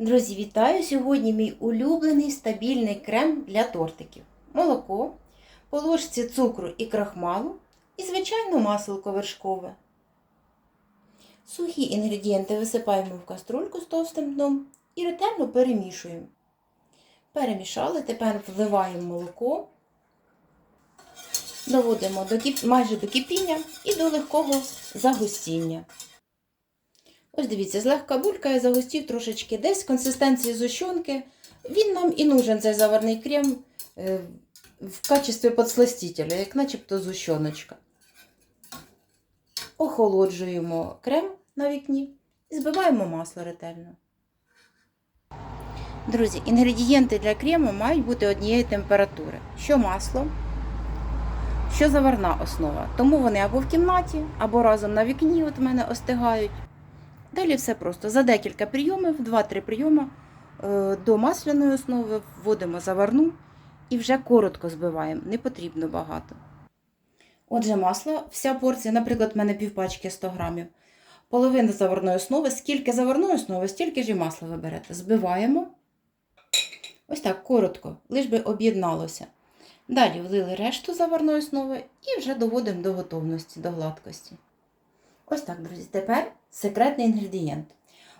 Друзі, вітаю! Сьогодні мій улюблений стабільний крем для тортиків. Молоко, по ложці цукру і крахмалу і, звичайно, масло вершкове. Сухі інгредієнти висипаємо в каструльку з товстим дном і ретельно перемішуємо. Перемішали, тепер вливаємо молоко, доводимо до майже до кипіння і до легкого загустіння. Ось дивіться, злегка булькає, загустів трошечки десь консистенції зущенки. Він нам і нужен цей заварний крем е, в качестві подсластителя, як начебто зущеночка. Охолоджуємо крем на вікні і збиваємо масло ретельно. Друзі, інгредієнти для крему мають бути однієї температури. Що масло, що заварна основа. Тому вони або в кімнаті, або разом на вікні от в мене остигають. Далі все просто. За декілька прийомів, 2-3 прийоми е, до масляної основи вводимо заварну і вже коротко збиваємо, не потрібно багато. Отже, масло, вся порція, наприклад, в мене півпачки 100 грамів. Половина заварної основи. Скільки заварної основи, стільки ж і масла ви берете. Збиваємо. Ось так, коротко, лиш би об'єдналося. Далі влили решту заварної основи і вже доводимо до готовності, до гладкості. Ось так, друзі. Тепер секретний інгредієнт.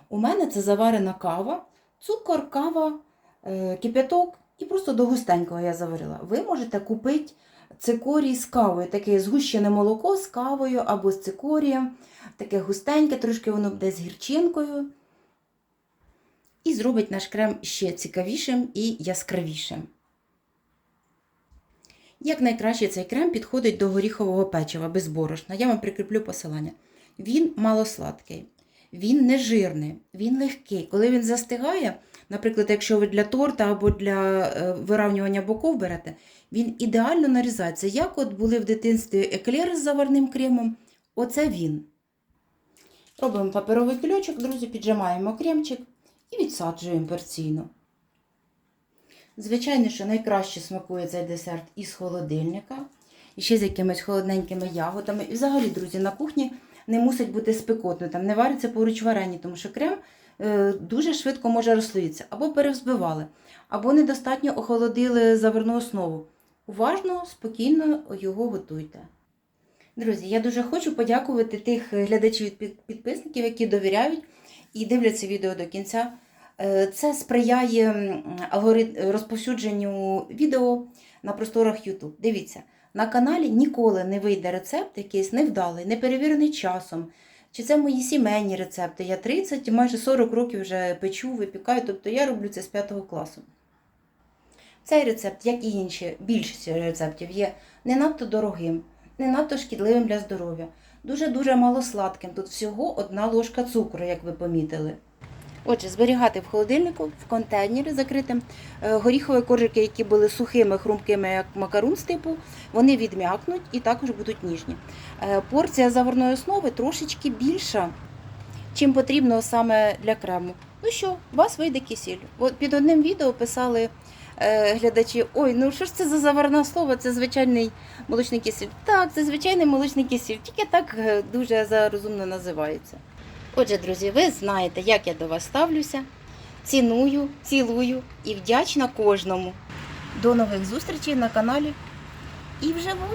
У мене це заварена кава, цукор, кава, е, кипяток і просто до густенького я заварила. Ви можете купити цикорій з кавою, таке згущене молоко з кавою або з цикорієм, таке густеньке, трошки воно буде з гірчинкою. І зробить наш крем ще цікавішим і яскравішим. Як найкраще цей крем підходить до горіхового печива без борошна. Я вам прикріплю посилання. Він малосладкий, він не жирний, він легкий. Коли він застигає, наприклад, якщо ви для торта або для е, виравнювання боков берете, він ідеально нарізається. Як от були в дитинстві еклери з заварним кремом, оце він. Робимо паперовий кульочок, друзі, піджимаємо кремчик і відсаджуємо порційно. Звичайно, що найкраще смакує цей десерт із холодильника, і ще з якимись холодненькими ягодами. І взагалі, друзі, на кухні не мусить бути спекотно, там не вариться поруч варені, тому що крем е, дуже швидко може розслоїтися. Або перевзбивали, або недостатньо охолодили заварну основу. Уважно, спокійно його готуйте. Друзі, я дуже хочу подякувати тих глядачів і підписників, які довіряють і дивляться відео до кінця. Е, Це сприяє розповсюдженню відео на просторах YouTube. Дивіться, на каналі ніколи не вийде рецепт якийсь невдалий, не перевірений часом. Чи це мої сімейні рецепти? Я 30, майже 40 років вже печу, випікаю, тобто я роблю це з 5 класу. Цей рецепт, як і інші, більшість рецептів, є не надто дорогим, не надто шкідливим для здоров'я. Дуже-дуже малосладким. Тут всього одна ложка цукру, як ви помітили. Отже, зберігати в холодильнику, в контейнері закритим. Е, Горіхові коржики, які були сухими, хрумкими, як макарун з типу, вони відм'якнуть і також будуть ніжні. Е, Порція заварної основи трошечки більша, чим потрібно саме для крему. Ну що, у вас вийде кисіль. Під одним відео писали е, глядачі: ой, ну що ж це за заварна основа? Це звичайний молочний кисіль. Так, це звичайний молочний кисіль, тільки так дуже зарозумно називається. Отже, друзі, ви знаєте, як я до вас ставлюся. Ціную, цілую і вдячна кожному. До нових зустрічей на каналі і вживу.